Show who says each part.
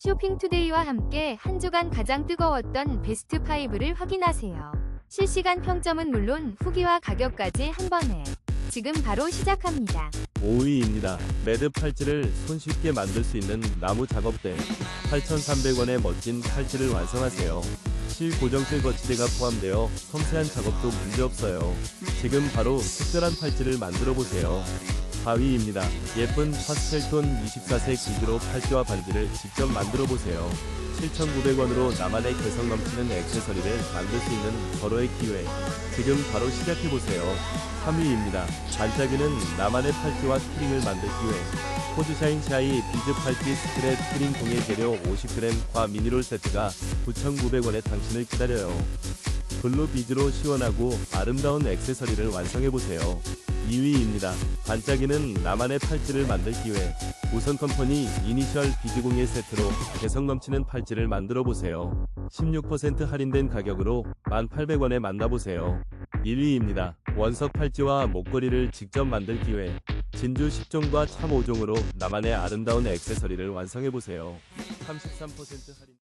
Speaker 1: 쇼핑투데이와 함께 한 주간 가장 뜨거웠던 베스트 5를 확인하세요. 실시간 평점은 물론 후기와 가격까지 한 번에 지금 바로 시작합니다.
Speaker 2: 5위입니다. 매드 팔찌를 손쉽게 만들 수 있는 나무 작업대 8,300원의 멋진 팔찌를 완성하세요. 실고정틀 거치대가 포함되어 섬세한 작업도 문제없어요. 지금 바로 특별한 팔찌를 만들어 보세요. 4위입니다. 예쁜 파스텔톤 24색 기드로 팔찌와 반지를 직접 만들어 보세요. 7,900원으로 나만의 개성 넘치는 액세서리를 만들 수 있는 절호의 기회. 지금 바로 시작해 보세요. 3위입니다. 반짝이는 나만의 팔찌와 키링을 만들 기회. 포즈샤인 샤이 비즈 팔찌 스트랩 키링 공예 재료 50g과 미니롤 세트가 9,900원에 당신을 기다려요. 블루 비즈로 시원하고 아름다운 액세서리를 완성해보세요. 2위입니다. 반짝이는 나만의 팔찌를 만들 기회. 우선 컴퍼니 이니셜 비즈 공예 세트로 개성 넘치는 팔찌를 만들어 보세요. 16% 할인된 가격으로 1,800원에 만나보세요. 1위입니다. 원석 팔찌와 목걸이를 직접 만들 기회. 진주 10종과 참 5종으로 나만의 아름다운 액세서리를 완성해보세요. 33% 할인.